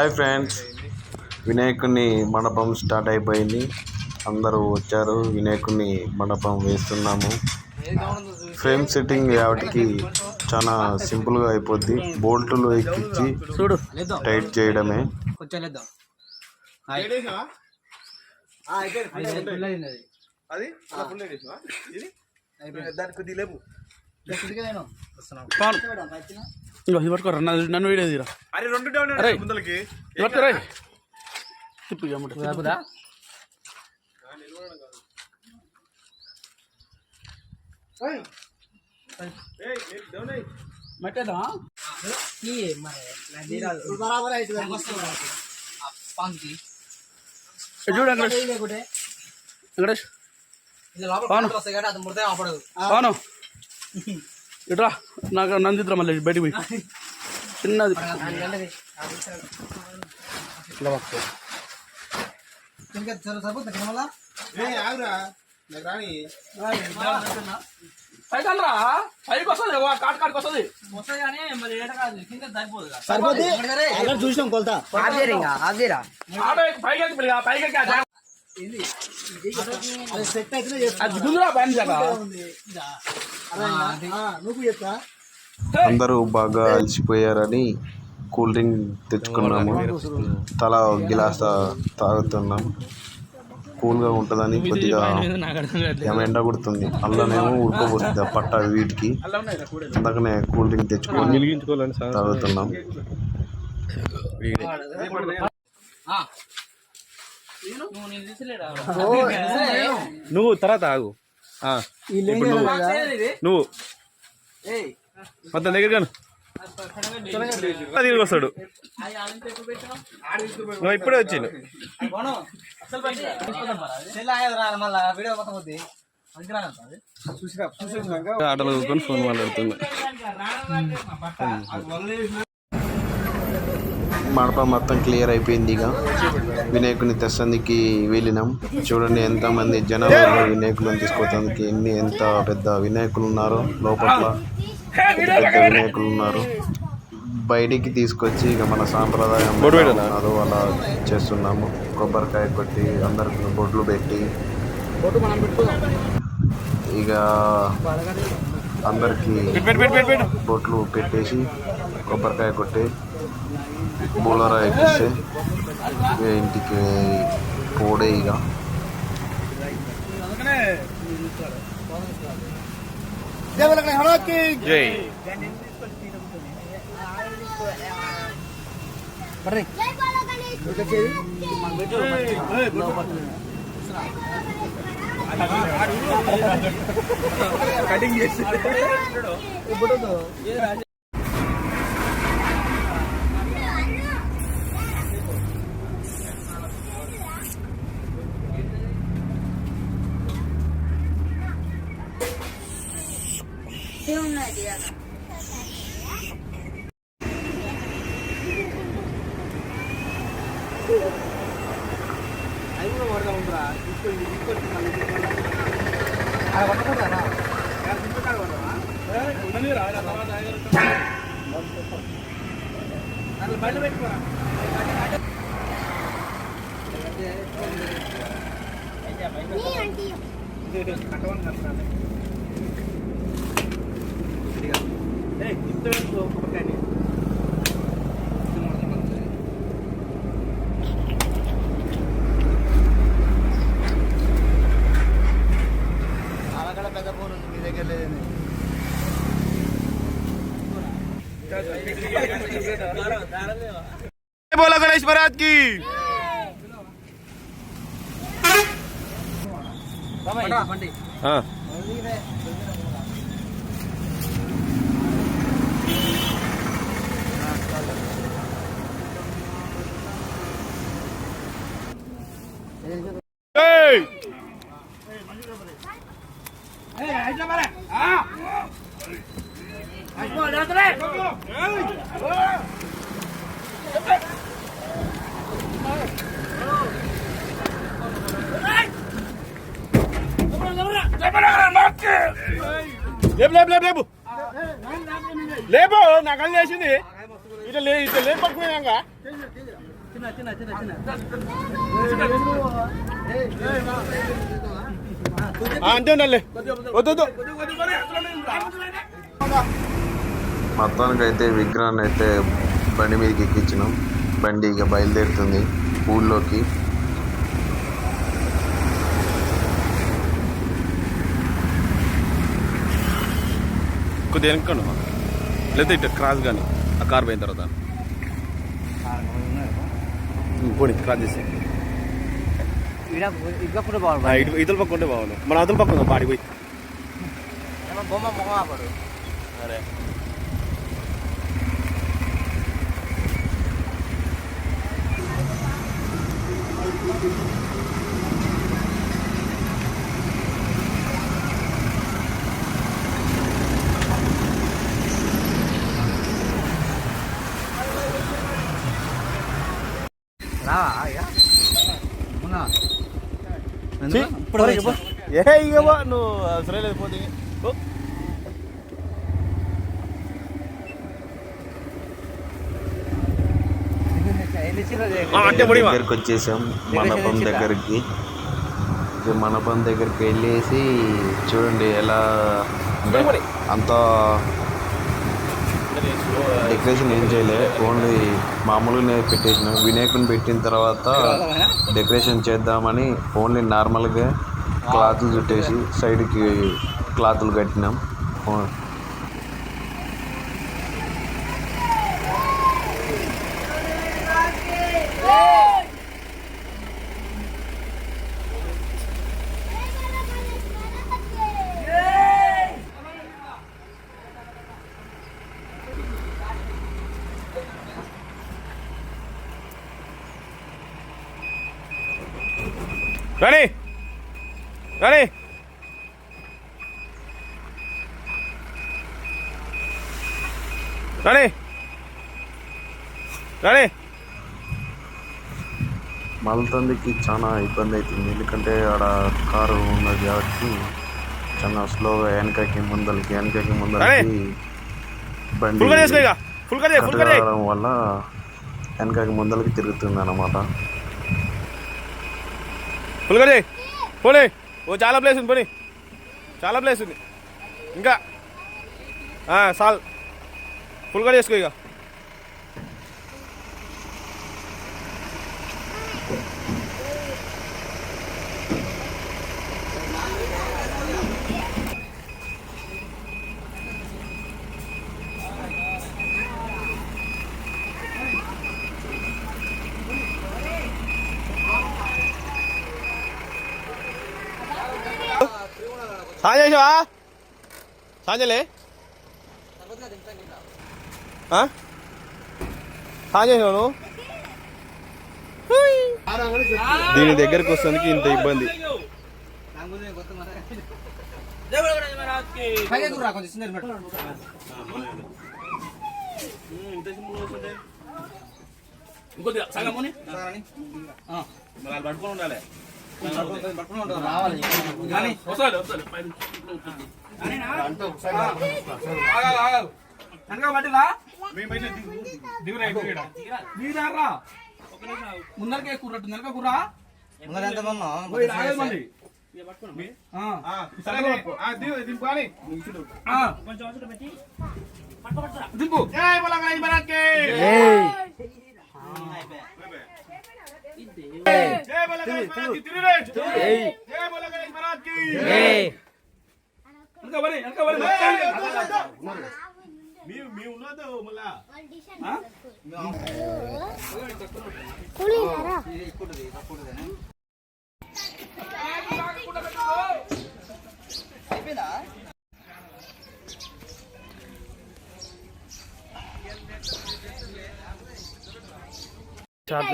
Hi friends వినాయకుని మండపం start అయిపోయింది. అందరూ వచ్చారు. వినాయకుని మండపం వేస్తున్నాము. ఫ్రేమ్ సెట్టింగ్ వాటికి చాలా సింపుల్గా అయిపోద్ది. బోల్టులు ఎక్కించి చూడు. టైట్ చేయడమే. అది? దానికి ఇంకో ఇది పట్టుకోరా నన్ను నన్ను వీడియో తీరా. అరే రెండు డౌన్ అరే. ముందలకి. ఇది పట్టుకోరా తిప్పు ఇక అమ్మట. మట్టేద్దామా? ఇటు చూడు వెంకటేష్. వెంకటేష్. పవన్ పవన్ ఇట్రా నాకు నందిద్రా మళ్ళీ బయటికి పోయి. చిన్నది. రాని పైకి వస్తుంది కాట్ కాట్కి వస్తుంది. చూసినాం కొలత. పైకి పైకి సెట్ అయితే. నువ్వు చెప్తా. అందరూ బాగా అలసిపోయారని కూల్ డ్రింక్ తెచ్చుకున్నాము. తల గిలాస్ తా- తాగుతున్నాం. కూల్గా ఉంటుందని కొద్దిగా ఏమో ఎండ కొడుతుంది. అల్లనేమో ఉడకపోస్తుంది ఆ పట్ట వీటికి. అందుకనే కూల్ డ్రింక్ తెచ్చుకొని తాగుతున్నాం. నువ్వు తర్వాత ఆగు. నువ్వు. నువ్వు. మొత్తం దగ్గర కాను. దగ్గరికి వస్తాడు. నువ్వు ఇప్పుడే వచ్చిండు. పోతే ఆటలు ఫోన్ మాట్లాడుతున్నా. మండపం మొత్తం క్లియర్ అయిపోయింది ఇక. వినాయకుని తెస్తందుకి వెళ్ళినాం. చూడండి ఎంతమంది జనాలు వినాయకులను తీసుకోవడానికి ఎన్ని ఎంత పెద్ద వినాయకులు ఉన్నారో లోపల. పెద్ద వినాయకులు ఉన్నారు. బయటికి తీసుకొచ్చి ఇక మన సాంప్రదాయం? ఉన్నదో అలా చేస్తున్నాము. కొబ్బరికాయ కొట్టి అందరికి బొడ్లు పెట్టి. ఇక అందరికి బొట్లు పెట్టేసి కొబ్బరికాయ కొట్టి బోలరా ఎక్కిస్తే ఇక ఇంటికి పోడే ఇక జై ఉన్నది కదా నీ महाराज की हाँ Hey! లేపు లేపు లేపు లేపు. లేపు నాకు అల్లి వేసింది ఇట్లా లే ఇట్లా లేపు పట్టుకున్నాక అంతే ఉండాలి. వద్దు వద్దు. మొత్తానికి అయితే విగ్రహాన్ని అయితే బండి మీదకి ఎక్కించినాం. బండి ఇక బయలుదేరుతుంది. ఊళ్ళోకి. కొద్దిగా వెనక్కండు లేదా ఇటు క్రాస్ కానీ ఆ కార్ పోయిన తర్వాత. పోనీ క్రాస్ చేసి. బాగుంది. ఇతల పక్క ఉంటే బాగుండు. మన అతల పక్క ఉందా పాడి పోయి? మొహం ఆపడు అరే రావా ఇక ఉన్నా ఛీ, పోనీ ఇక పో. ఏ ఇక పో, నువ్వు అవసరం లేదు పోతే ఇక. పో. ఆ, అంటే పొడి వా. దగ్గరికి వచ్చేసాం మండపం దగ్గరికి. మండపం దగ్గరికి వెళ్ళేసి చూడండి ఎలా అంత డెకరేషన్ ఏం చేయలే. ఓన్లీ మామూలుగానే పెట్టేసిన. వినాయకుని పెట్టిన తర్వాత డెకరేషన్ చేద్దామని ఓన్లీ నార్మల్గా క్లాతులు చుట్టేసి సైడ్కి క్లాతులు కట్టినాం ఓ- రాణి రాణి రాణి మలతందికి చాలా ఇబ్బంది అవుతుంది. ఎందుకంటే ఆడ కారు ఉన్నది కాబట్టి చాలా స్లోగా వెనకకి ముందలకి వెనకకి ముందలకి బండి కట్టడం వల్ల వెనకకి ముందలకి తిరుగుతుంది అనమాట ఫుల్ ఓ చాలా ప్లేస్ ఉంది పోనీ. చాలా ప్లేస్ ఉంది. ఇంకా సాల్. ఫుల్గా ఫుల్ చేసుకో ఇక. ఆ? సాయం చేసావు నువ్వు? దీని దగ్గరకు వస్తుంది ఇంత ఇబ్బంది. ఇంకొద్దిగా సగం పట్టుకొని ఉండాలి. ముందరకే కుర్రట్టు వెనక కుర్రా ముందర ఎంత ఆ. దింపు. వెనక పడి, వెనక పడి, మొత్తానికి.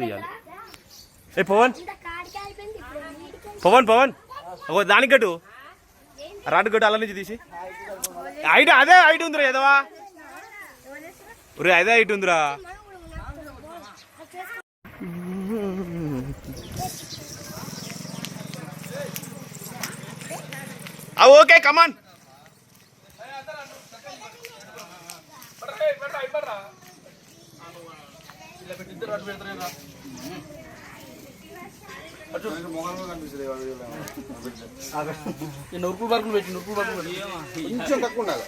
తీయాలి ఏ పవన్. పవన్ పవన్. ఒక దానికి కట్టు. రాడు రాడ్ అలా నుంచి తీసి. ఐటు అదే ఐటు ఉందిరా ఏదవా ఒరే అదే ఐటు ఉందిరా. ఆ ఓకే కమాన్ ఇద్దరు బరుకులు పెట్టి నొరుకులు బరుకులు పెట్టి. కొంచెం తక్కువ ఉండాలి.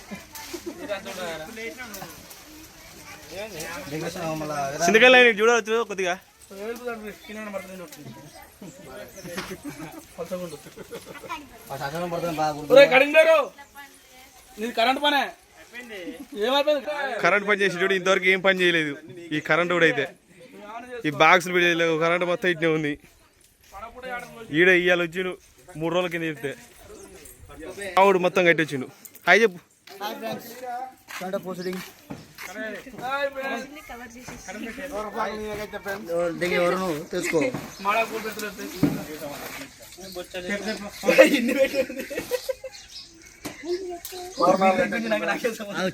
చూడవచ్చు కొద్దిగా. కరెంట్ పనే. ఏమైపోయింది? కరెంట్ పని చేసి చూడు ఇంతవరకు ఏం పని చేయలేదు. ఈ కరెంట్ కూడా అయితే. ఈ పెట్టలేదు కరెంట్ మొత్తం ఇట్నే ఉంది. ఈడ ఇయ్యాలి వచ్చిండు. మూడు రోజుల కింద చెప్తే ఆవుడు మొత్తం కట్టి వచ్చిండు హాయ్ చెప్పు.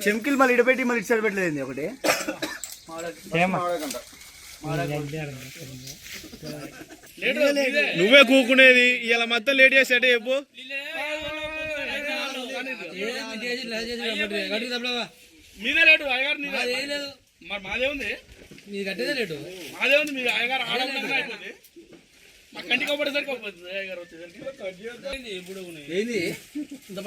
చెంకిల్ మళ్ళీ ఇడపెట్టి మళ్ళీ ఇటు సైడ్ పెట్టలేదు ఒకటి? నువ్వే కూకునేది. ఇలా మొత్తం లేట్ చేసేటే చెప్పు. మీదే రేటు అయ్యగారు నీదే మరి మాదే ఉంది? మీరు కట్టేదే రేటు మాదే ఉంది మీరు అయ్యగారు అయిపోయింది. మా కంటికి ఒకటేసరికి అయిపోతుంది అయ్యగారు వచ్చేసరికి. ఇప్పుడు ఏంది? ఇంత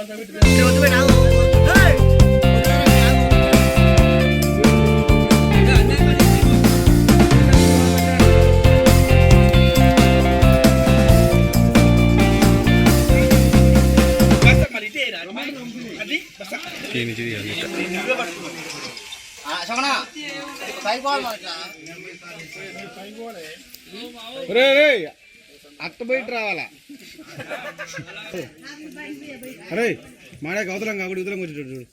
రే రే అత్త బయట రావాలా? అరే మాడే అవతలం కాబట్టి ఉదరం వచ్చేటట్టు చూడు.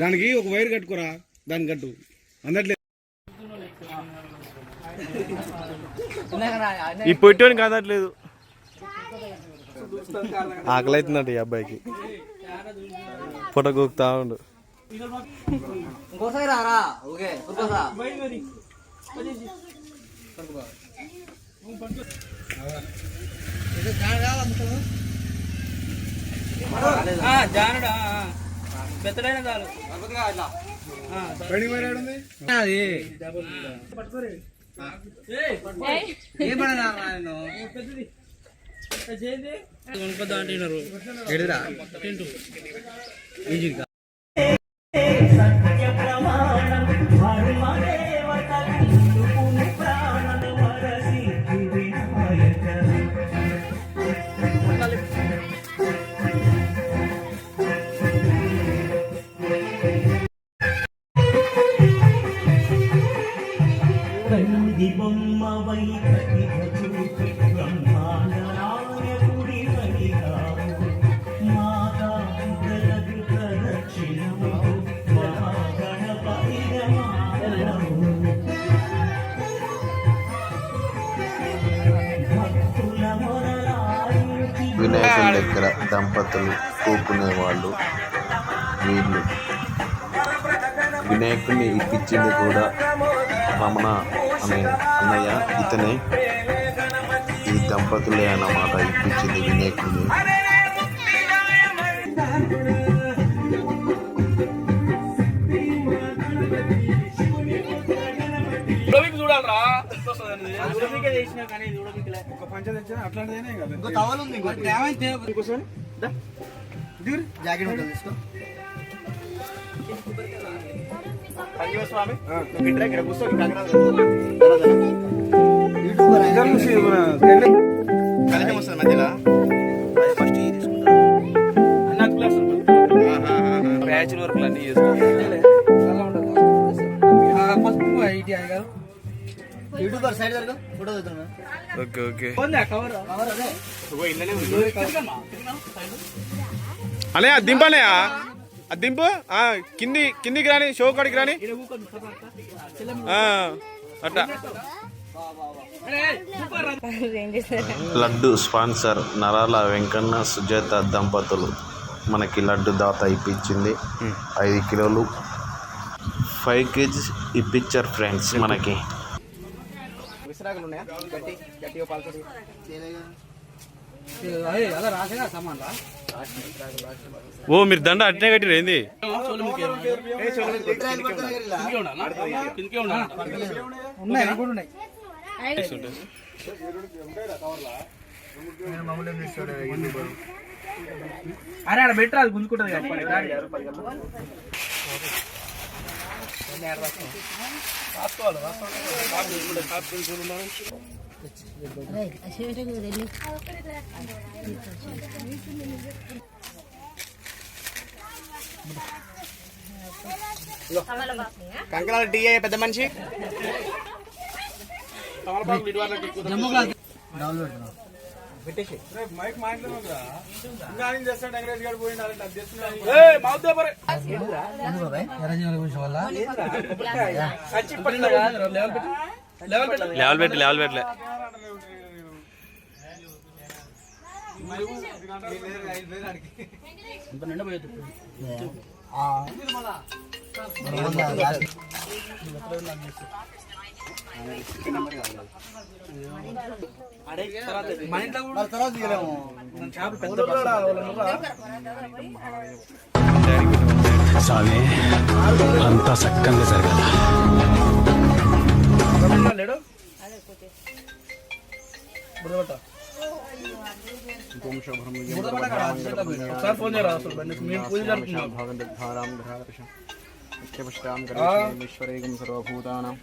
దానికి ఒక వైర్ కట్టుకోరా దాని కట్టు. అందట్లేదు ఈ పొట్టోని కాదట్లేదు. ఆకలి అవుతుందంట ఈ అబ్బాయికి. ఫోటో కూకుతా ఉండు. ఇంకోసారి రారా? ఓకే ఇంకోసా ఆ, జానుడా బెత్తడైన చాలు అది. ఏయ్, ఏం పడనా నేను చేయండి కొనుక్కోద్దా అంటున్నారు ఎడురా దగ్గర దంపతులు కూకునే వాళ్ళు. వీళ్ళు వినాయకుడిని ఇప్పించింది కూడా రమణ అనే అన్నయ్య. ఇతనే ఈ దంపతులే అన్నమాట ఇప్పించింది వినాయకుడిని చూడాలరా. చేసినా కానీ ఇది ఉడమికిలే ఒక పంచం తెచ్చినా అట్లాంటిదేనే కదా. ఇంకో టవల్ ఉంది ఇంకో ఏమైతే జాకెట్ ఉంటుంది తీసుకో. స్వామి. యూట్యూబర్ కలిసి వస్తుంది మధ్యలో? యూట్యూబర్ సైడ్ జరుగు ఫోటో చూద్దాం ఓకే ఓకే. కవర్. కవర్ అదే. దింపు ఆ, కింది కిందికి రాని షో కాడికి రాని. అట్టా లడ్డు స్పాన్సర్ నరాల వెంకన్న సుజాత దంపతులు. మనకి లడ్డు దాత ఇప్పించింది. ఐదు కిలోలు. ఫైవ్ కేజీస్ ఇప్పించారు ఫ్రెండ్స్ మనకి. విసరాకులు ఉన్నాయా గట్టి గట్టిగా పాల్పడి అలా రాసేగా సామాన్ రా ఓ మీరు దండ అట్నే కట్టిరు ఏంది అరే ఆడ బెటర్ అది గుంజుకుంటది కంకణాలు టీ అయ్యే పెద్ద మనిషి తమలపాకులు ఇటు వాళ్ళకి ఎక్కువ ఏయ్, మౌత్ పేపరే. కచ్చి పట్టిందా కాదు, లెవెల్ పెట్టు. లెవెల్ పెట్టు. లెవెల్ పెట్టి లెవెల్ పెట్టలే నిండా పోయేది. మన ఇంట్లో కూడా తర్వాత తీయలేము చేపలు పెద్ద స్వామి అంతా సక్కంగా జరగాల లేడు బుడగొట్ట. ఒకసారి ఫోన్ చేయరా అసలు బండి మేము పూజ జరుపుతున్నాం సర్వభూతానం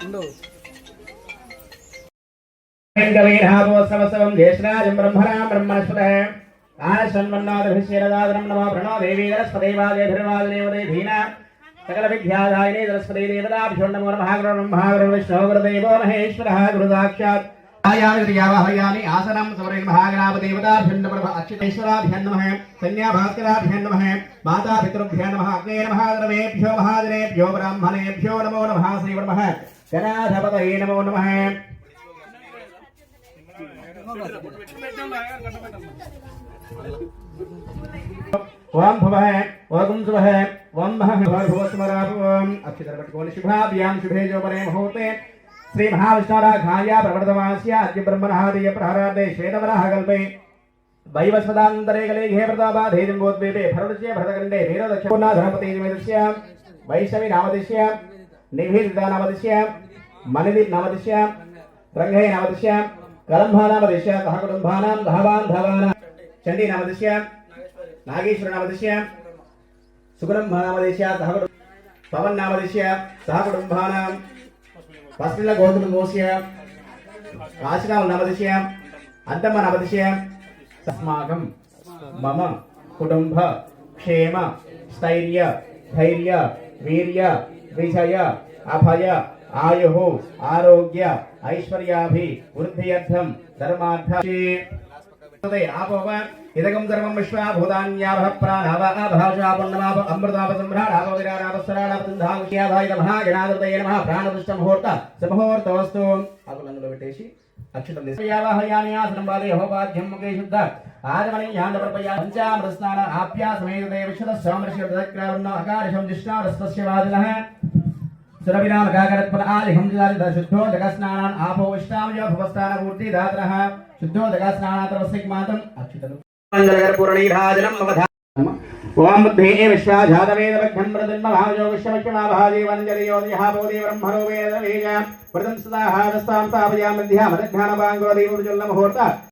ఉండు కవీనాభోత్సవత్సవం జ్యేష్ఠరాజం బ్రహ్మణాం బ్రహ్మణస్పద ఆనశన్మన్నాదభిషేరదాదనం నమో ప్రణో దేవీ నరస్పదేవాదేభిర్వాదేవదే ధీనా. సకల విద్యాదాయినే సరస్వతీ దేవతాభ్యో నమో నమః గురు బ్రహ్మా గురు విష్ణు గురుదేవో మహేశ్వరः గురు సాక్షాత్. ఆయామి క్రియావాహయామి ఆసనం సమరేణ మహాగణాపదేవతాభ్యో నమః అచ్యుతేశ్వరాభ్యో నమః కన్యాభాస్కరాభ్యో నమః మాతాపితృభ్యో నమః అగ్నే నమః ద్రవేభ్యో మహాజనేభ్యో బ్రాహ్మణేభ్యో నమో నమః శ్రీ నమః గణాధపతయే నమో నమః. ఓం భవః ఓం శుభ ఓం మహః భవస్మరాపు పట్టుకోని శుభాభ్యాం శుభే జోపనే ముహూర్తే. శ్రీ మహావిష్ణురాఘాయ ప్రవర్తమాస్య అద్య బ్రహ్మణాదయ ప్రహరాదే శ్వేతవరాహ కల్పే వైవస్వదాంతరే కలే ఘే ప్రతాపాధే జంగోద్వీపే భరతస్య భరతఖండే వీరదక్షిణాధనపతి నిమిదస్య వైష్ణవి నామదస్య నిభిదిత నామదస్య మనిది నామదస్య రంగై నామదస్య కలంభా నామదస్య సహ కుటుంబానాం సహవాన్ ధవానాం చండీ నామదస్య నాగేశ్వర నామదస్య సుగుణం నామదస్య సహ కుటుంబ పవన్ నామదస్య సహ కుటుంబానాం పస్మిల గోకుటుంబోస్య కాశినామ నామదస్య అంతమ నామదస్య अस्माकं मम कुटुम्ब क्षेम स्थैर्य धैर्य वीर्य विजय अभय आयुः విజయ అభయ ఆయు ఆరోగ్య ఐశ్వర్యాభి వృద్ధియర్థం ధర్మార్థ. ఆపోవాన్ ఇదగం ధర్మం విశ్వాభూతాన్యాభ ప్రాణావాభాషాపున్నమాభ అమృతాపసంభ్రాణాభవిరాణాభసరాణాభసింధాయ నమః. గణాదృతయ నమః ప్రాణదృష్ట ముహూర్త సమహూర్తవస్తు అగులందులో పెట్టేసి అక్షతం దేశయావాహయాన్యాసనం బాలే హోపాధ్యం ముఖే ఆగమని యాందపర్పయ పంచామృత స్నాన ఆప్యాసమేత దేవ విశుద్ధ సోమర్షి దక్రావన్న అకారశం జిష్ణారస్తస్య వాదినః సురవిరామ కాకరత్పల ఆలిహం జిలాలి శుద్ధో దగస్నానాన్ ఆపో విష్ణామయ భవస్థాన మూర్తి దాతరః. శుద్ధో దగస్నానాతరస్సిగ్మాతం అక్షతలు మంగళకర్పూరణీరాజనం అవధా ఓం బుద్ధే విశ్వాజాతవేదవఘ్నం ప్రతిన్మహాజో విశ్వమక్షమాభాజీవంజలియోదిహ బోధి బ్రహ్మణో వేదవేజ వ్రతం సదాహారస్తాం తాపయాం మధ్యా మదఘ్నానపాంగో దీపుజుల్ల ముహూర్త దండం పెట్టుకుని